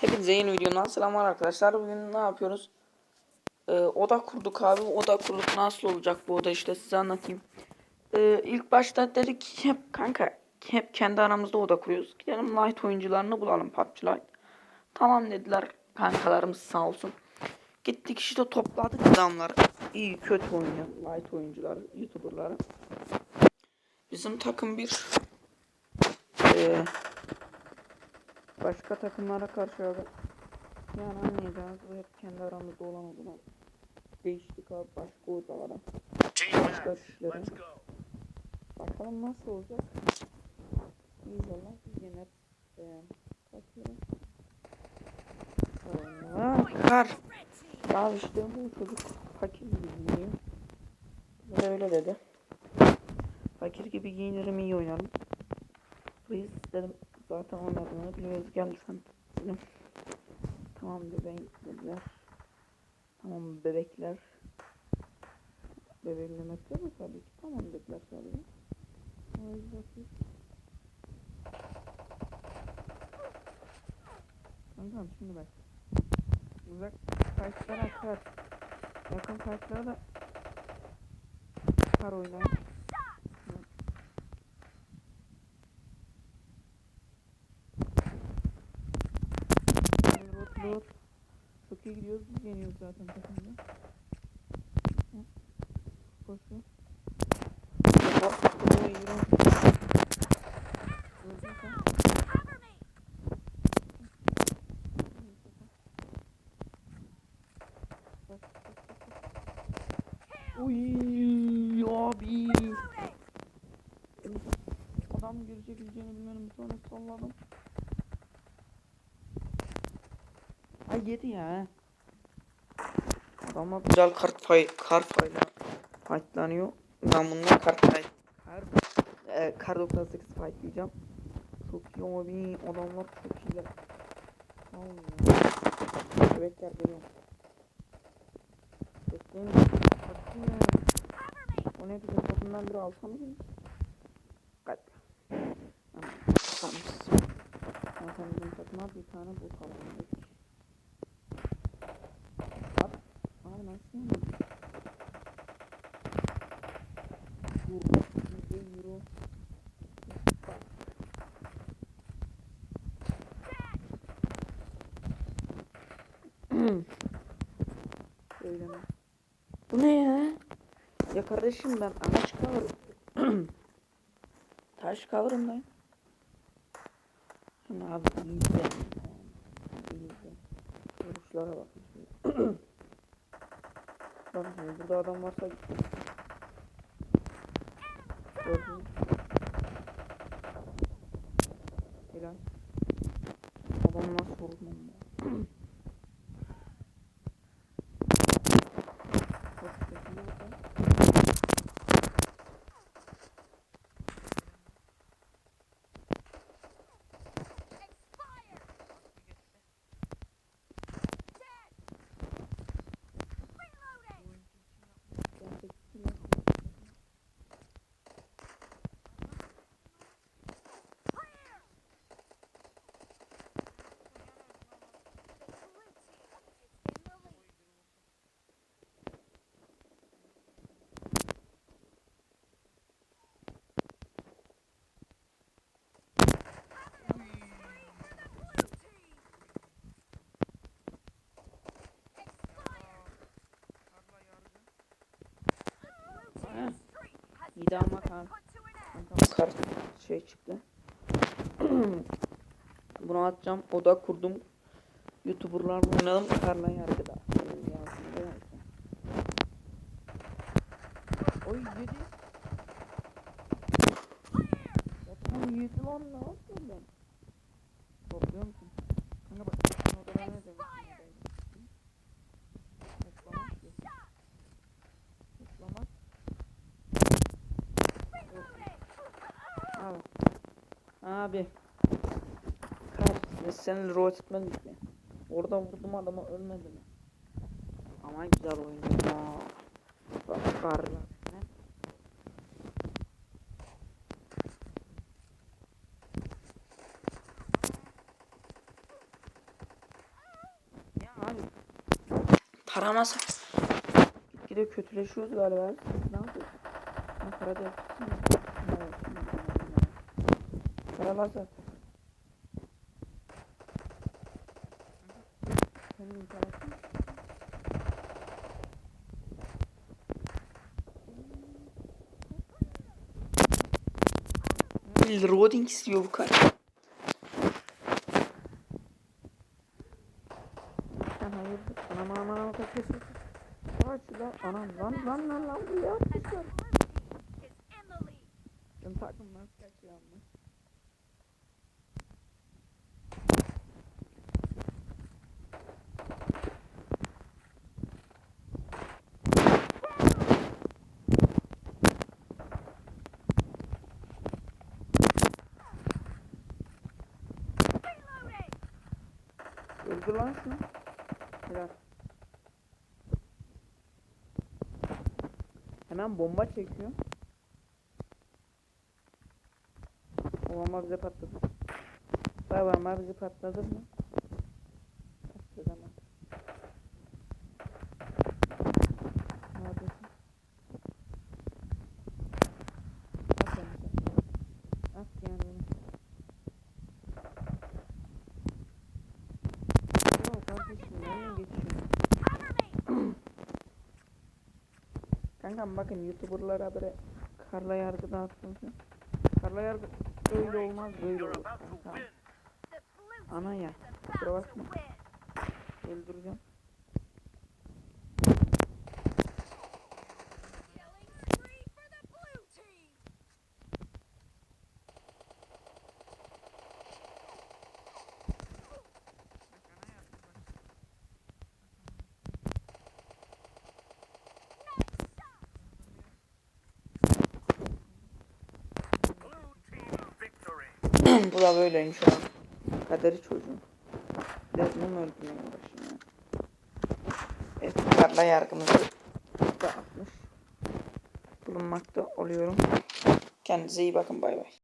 Hepinize yeni videodan selamlar arkadaşlar. Bugün ne yapıyoruz? Ee, oda kurduk abi. Oda kurduk. Nasıl olacak bu oda işte size anlatayım. Ee, ilk başta dedik ki hep kanka hep kendi aramızda oda kuruyoruz. Gidelim light oyuncularını bulalım PUBG Lite. Tamam dediler kankalarımız sağ olsun. Gittik işte topladık adamları. İyi kötü oynayan light oyuncuları, youtuberları. Bizim takım bir ee, başka takımlara karşı abi. Yani anlayacağız. Bu hep kendi aramızda olan odalar. Değiştik abi başka odalara. Başka işlere. Bakalım nasıl olacak. İnşallah biz yener. Ee, bakıyorum. Aa, kar. Ya işte bu çocuk fakir gibi giyiniyor. Bize öyle dedi. Fakir gibi giyinirim iyi oynarım. Oynadığını biliyoruz gel sen dedim. Tamam bebeğim dediler. Tamam bebekler. Bebeklemekte mi tabii ki tamam dediler sadece. Ay bakayım. Kankam şimdi bak. Uzak kaçlara kar. Yakın kaçlara da kar oynar. Rot. Çok iyi gidiyoruz. Biz yeniyoruz zaten takımda. Koşu. Uy abi. Adam girecek gireceğini bilmiyorum. Sonra salladım. Yedi ya. Adamlar güzel kart fay kar fayla fightlanıyor. Ben bundan kart fight kar e, kar 98 fightlayacağım. Çok iyi abi. Adamlar çok iyiler. Tamam. Bebekler geliyor. Bekleyin. Bakın ya. O ne bizim takımdan biri alsam mı? Kaç. Tamam. Zaten bizim takıma bir tane bu kaldı. At. Abi nasıl yani? Bu ne ya? Ya kardeşim ben ağaç kavurum. Taş kavurum ben. Şimdi abi iyi izle. İyi izle. Vuruşlara bak. Bak burada adam varsa gitti. Gördün mü? Helal. Adam nasıl vurdum ya? Çok kötü oldu. Ha. İyi de ama kan. Kankam kar şey çıktı. Bunu atacağım. Oda kurdum. Youtuberlar oynadım. Karla yargıda. Oy yedi. Oğlum yedi lan ne yapıyorsun ben? Topluyor musun? Kanka bak. odada ne demek? Toplamak ki. Toplamak. Abi. Abi. Kar. Senin rol etmedik mi? Orada vurdum adama ölmedi mi? Ama güzel oynuyor. ya. Bak karla. Ne? Taramasa. Gitgide kötüleşiyoruz galiba. Ne yapıyorsunuz? Ha, para da yapıyorsun. Paralar zaten. Senin? Will Roding istiyor bu kadar. Sen hayırdır? Anam anam anam kaçıyorsun. Kaç lan anam lan lan lan lan bu ya. Kuşlar. Ben takım nasıl kaçıyor ama. Öldür lan şunu. Helal. Hemen bomba çekiyor. O bomba bize patladı. Bay bomba bizi patladı mı? Patladı ama. Ne yapıyorsun? At beni sen. At yani beni. Yok kardeşim nereye geçiyorsun? Kankam bakın youtuberlara böyle karla yargı dağıttım sen. Karla yargı öyle olmaz böyle olur. Ana ya. Kusura bakma. Öldüreceğim. Da böyleymiş şu an. Kaderi çocuğum. Mı öldürmeye uğraşayım ya. Karla yargımızı dağıtmış. Bulunmakta oluyorum. Kendinize iyi bakın bay bay.